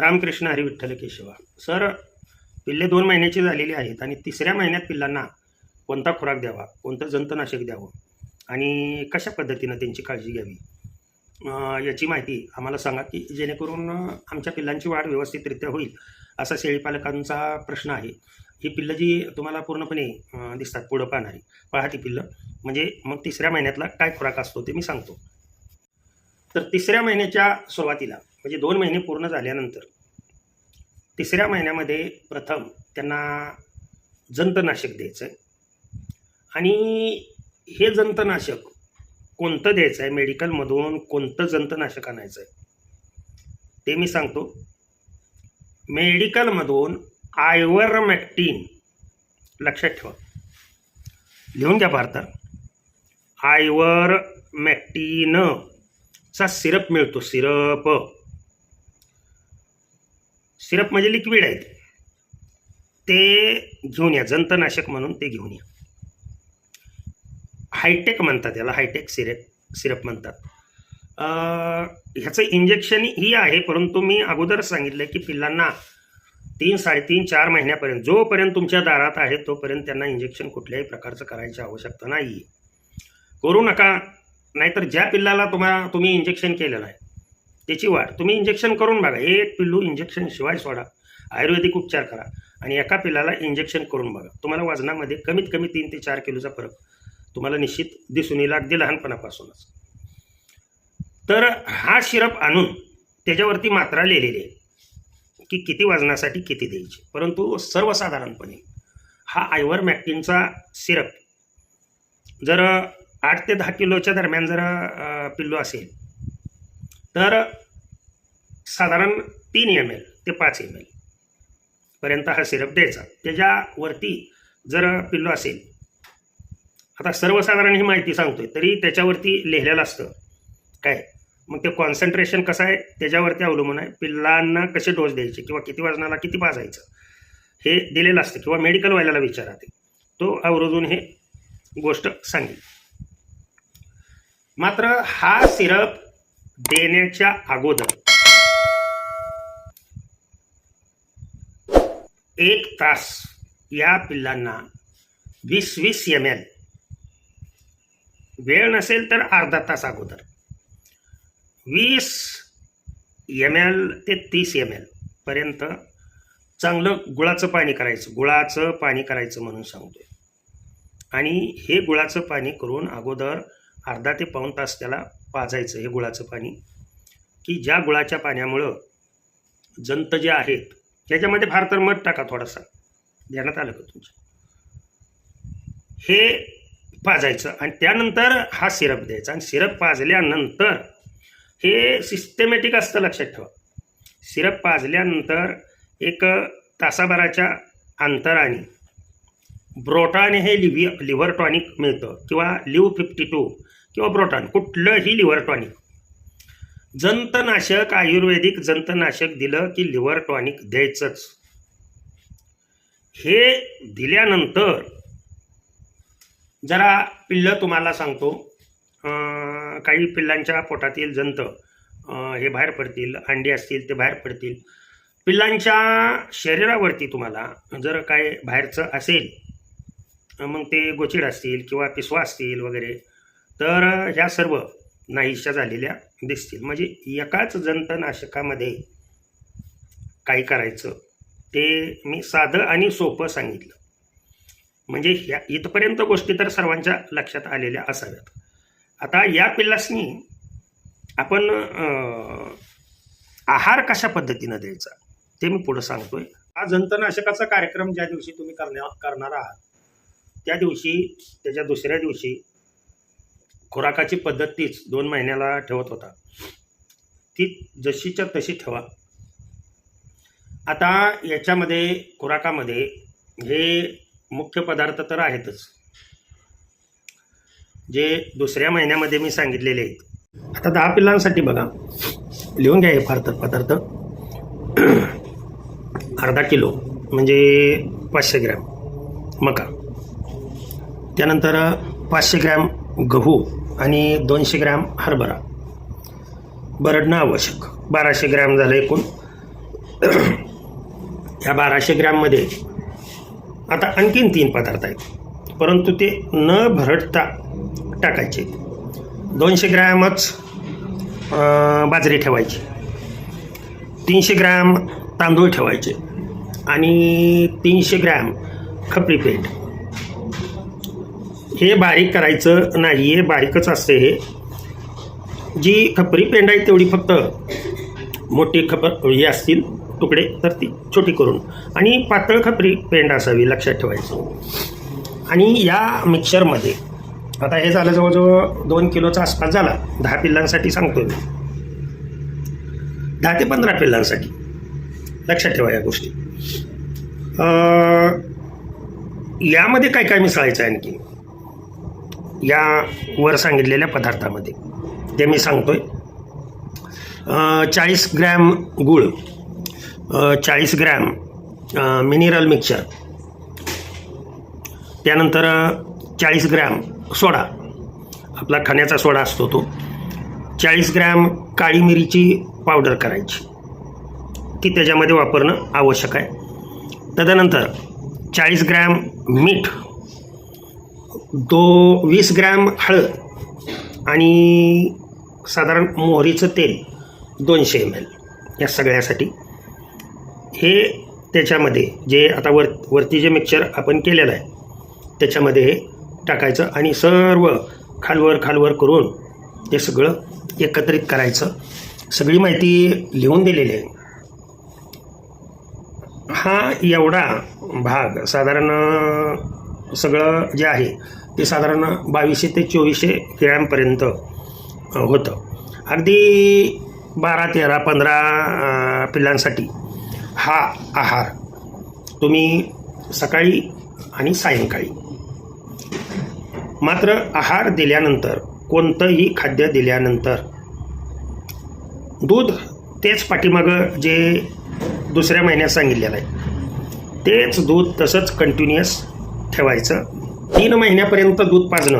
रामकृष्ण हरी विठ्ठल केशवा सर पिल्ले दोन महिन्याची झालेली आहेत आणि तिसऱ्या महिन्यात पिल्लांना कोणता खुराक द्यावा? कोणतं जंतनाशक द्यावं? आणि कशा पद्धतीनं त्यांची काळजी घ्यावी? याची माहिती आम्हाला सांगा की जेणेकरून आमच्या पिल्लांची वाढ व्यवस्थितरित्या होईल असा शेळीपालकांचा प्रश्न आहे. ही पिल्लं जी तुम्हाला पूर्णपणे दिसतात पुढं पाहणारी. पहा ती पिल्लं. म्हणजे मग तिसऱ्या महिन्यातला काय खुराक असतो ते मी सांगतो. तर तिसऱ्या महिन्याच्या सुरुवातीला म्हणजे दोन महिने पूर्ण झाल्यानंतर तिसऱ्या महिन्यामध्ये प्रथम त्यांना जंतनाशक द्यायचं आहे. आणि हे जंतनाशक कोणतं द्यायचं आहे? मेडिकलमधून कोणतं जंतनाशक आणायचं आहे? ते मी सांगतो. मेडिकलमधून आयवरमॅक्टिन लक्षात ठेवा. लिहून घ्या भारतात आयवरमॅक्टिन चा सिरप मिळतो. सिरप. सिरप म्हणजे लिक्विड आहे ते. घेऊन या जंतनाशक म्हणून ते घेऊन या. हायटेक म्हणतात याला हायटेक सिरप सिरप म्हणतात. ह्याचं इंजेक्शन ही आहे परंतु मी अगोदर सांगितलं की पिल्लांना तीन साडेतीन चार महिन्यापर्यंत जोपर्यंत तुमच्या दारात आहे तोपर्यंत त्यांना इंजेक्शन कुठल्याही प्रकारचं करायची आवश्यकता नाही आहे करू नका नाहीतर ज्या पिल्लाला तुम्हाला तुम्ही इंजेक्शन केलेलं आहे त्याची वाढ. तुम्ही इंजेक्शन करून बघा. एक पिल्लू इंजेक्शन शिवाय सोडा. आयुर्वेदिक उपचार करा. आणि एका पिल्लाला इंजेक्शन करून बघा. तुम्हाला वजनामध्ये कमीत कमी तीन ते चार किलोचा फरक तुम्हाला निश्चित दिसून येईल अगदी लहानपणापासूनच. तर हा सिरप आणून त्याच्यावरती मात्रा लिहिलेली आहे की किती वजनासाठी किती द्यायची. परंतु सर्वसाधारणपणे हा आयवर मॅक्टिनचा सिरप जर आठ ते दहा किलोच्या दरम्यान जर पिल्लू असेल तर साधारण तीन एम एल ते पाच एम एल पर्यंत हा सिरप द्यायचा. त्याच्यावरती जर पिल्लो असेल आता सर्वसाधारण ही माहिती सांगतोय तरी त्याच्यावरती लिहिलेलं असतं. काय? मग ते कॉन्सन्ट्रेशन कसं आहे? त्याच्यावरती अवलंबून आहे. पिल्लांना कसे डोस द्यायचे किंवा किती वाजनाला किती पाजायचं हे दिलेलं असतं किंवा मेडिकल वाल्याला विचारा ते. तो आवर्जून हे गोष्ट सांगेल. मात्र हा सिरप देण्याच्या अगोदर. एक तास या पिल्लांना वीस वीस एम एल वेळ नसेल तर अर्धा तास अगोदर. वीस एम एल ते तीस एम एल पर्यंत चांगलं गुळाचं पाणी करायचं गुळाचं पाणी करायचं म्हणून सांगतोय. आणि हे गुळाचं पाणी करून अगोदर अर्धा ते पाऊण तास त्याला पाजायचं हे गुळाचं पाणी. की ज्या गुळाच्या पाण्यामुळं जंत जे आहेत त्याच्यामध्ये फार तर मध टाका थोडासा. ध्यानात आलं का तुमचं? हे पाजायचं आणि त्यानंतर हा सिरप द्यायचा. आणि सिरप पाजल्यानंतर हे सिस्टमॅटिक असतं लक्षात ठेवा. सिरप पाजल्यानंतर एक तासाभराच्या अंतराने ब्रोटान हे लिव्हि लिव्हर टॉनिक मिळतं किंवा लिव्ह फिफ्टी टू किंवा ब्रोटान कुठलंही लिव्हर टॉनिक. जंतनाशक आयुर्वेदिक जंतनाशक दिलं की लिव्हर टॉनिक द्यायचंच. हे दिल्यानंतर जरा पिल्लं तुम्हाला सांगतो. काही पिल्लांच्या पोटातील जंत हे बाहेर पडतील अंडी असतील ते बाहेर पडतील. पिल्लांच्या शरीरावरती तुम्हाला जर काय बाहेरचं असेल मग ते गोचिड असतील किंवा पिसवा असतील वगैरे तर ह्या सर्व नाहीशा झालेल्या दिसतील. म्हणजे एकाच जंतनाशकामध्ये काय करायचं ते मी साधं आणि सोपं सांगितलं. म्हणजे ह्या इथपर्यंत गोष्टी तर सर्वांच्या लक्षात आलेल्या असाव्यात. आता या पिल्लासनी आपण आहार कशा पद्धतीनं द्यायचा ते मी पुढं सांगतोय. हा जंतनाशकाचा कार्यक्रम ज्या दिवशी तुम्ही करण्या करणार आहात त्या दिवशी त्याच्या दुसऱ्या दिवशी खुराकाची पद्धत तीच दोन महिन्याला ठेवत होता. ती जशीच्या तशी ठेवा. आता याच्यामध्ये खुराकामध्ये हे मुख्य पदार्थ तर आहेतच. जे दुसऱ्या महिन्यामध्ये मी सांगितलेले आहेत. आता दहा पिल्लांसाठी बघा. लिहून घ्या हे फार तर पदार्थ. अर्धा किलो म्हणजे पाचशे ग्रॅम मका. त्यानंतर पाचशे ग्रॅम गहू आणि दोनशे ग्रॅम हरभरा. बरडणं आवश्यक बाराशे ग्रॅम झालं एकूण. ह्या बाराशे ग्रॅममध्ये आता आणखीन तीन पदार्थ आहेत. परंतु ते न भरडता टाकायचे दोनशे ग्रॅमच बाजरी ठेवायची. तीनशे ग्रॅम तांदूळ ठेवायचे. आणि तीनशे ग्रॅम खपरी पेठ हे बारीक करायचं नाही हे बारीकच असते हे. जी खपरी पेंड आहे तेवढी फक्त मोठी खपर हे असतील तुकडे तर ती छोटी करून. आणि पातळ खपरी पेंड असावी लक्षात ठेवायचं. आणि या मिक्सरमध्ये आता हे झालं जवळजवळ दोन किलोचा आसपास झाला. दहा पिल्लांसाठी सांगतो मी. दहा ते पंधरा पिल्लांसाठी. लक्षात ठेवा या गोष्टी. यामध्ये काय काय मिसळायचं आहे आणखी? या वर सांगितलेल्या पदार्थामध्ये. ते मी सांगतो आहे चाळीस ग्रॅम गूळ चाळीस ग्रॅम मिनिरल मिक्सर त्यानंतर चाळीस ग्रॅम सोडा. आपला खाण्याचा सोडा असतो तो. चाळीस ग्रॅम काळी मिरीची पावडर करायची. ती त्याच्यामध्ये वापरणं आवश्यक आहे. तदनंतर चाळीस ग्रॅम मीठ दो वीस ग्रॅम हळद आणि साधारण मोहरीचं तेल दोनशे एम एल या सगळ्यासाठी. हे त्याच्यामध्ये जे आता वर वरती जे मिक्सचर आपण केलेलं आहे त्याच्यामध्ये हे टाकायचं आणि सर्व खालवर खालवर करून ते सगळं एकत्रित करायचं. सगळी माहिती लिहून दिलेली आहे. हा एवढा भाग साधारण सगळं जे आहे ते साधारण बावीसशे ते चोवीसशे ग्रॅमपर्यंत होतं. अगदी बारा तेरा पंधरा पिल्लांसाठी हा आहार तुम्ही सकाळी आणि सायंकाळी मात्र आहार दिल्यानंतर कोणतंही खाद्य दिल्यानंतर दूध तेच पाठीमागं जे दुसऱ्या महिन्यात सांगितलेलं आहे. तेच दूध तसंच कंटिन्युअस ठेवायचं. तीन महिन्यापर्यंत दूध पाजणं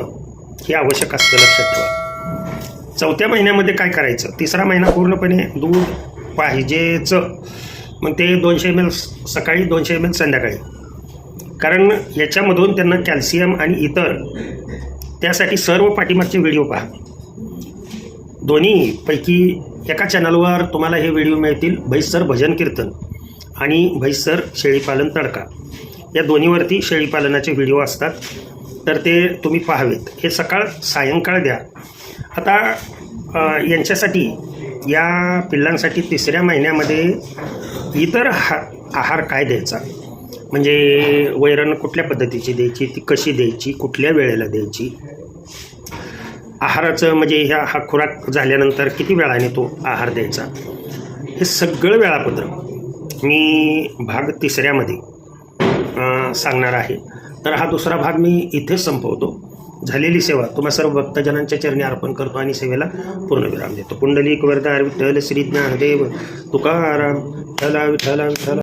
हे आवश्यक असतं लक्षात ठेवा. चौथ्या महिन्यामध्ये काय करायचं? तिसरा महिना पूर्णपणे दूध पाहिजेच. मग ते दोनशे एम एल सकाळी दोनशे एम एल संध्याकाळी. कारण याच्यामधून त्यांना कॅल्शियम आणि इतर त्यासाठी सर्व पाठीमागचे व्हिडिओ पहा. दोन्हीपैकी एका चॅनलवर तुम्हाला हे व्हिडिओ मिळतील. भैसर भजन कीर्तन आणि भैसर शेळीपालन तडका. या दोन्हीवरती शेळीपालनाचे व्हिडिओ असतात. तर ते तुम्ही पाहावेत. हे सकाळ सायंकाळ द्या. आता यांच्यासाठी या पिल्लांसाठी तिसऱ्या महिन्यामध्ये इतर हा आहार काय द्यायचा? म्हणजे वैरण कुठल्या पद्धतीची द्यायची? ती कशी द्यायची? कुठल्या वेळेला द्यायची? आहाराचं म्हणजे ह्या हा खुराक झाल्यानंतर किती वेळाने तो आहार द्यायचा? हे सगळं वेळापत्रक मी भाग तिसऱ्यामध्ये सांगणार आहे. तर हा दुसरा भाग मी इथेच संपवतो. झालेली सेवा. तुम्हा सर्व भक्तजनांच्या चरणी अर्पण करतो आणि सेवेला पूर्णविराम देतो. पुंडलिक वरदार विठ्ठल श्री ज्ञानदेव तुकाराम विठ्ठला विठ्ठला विठ्ठला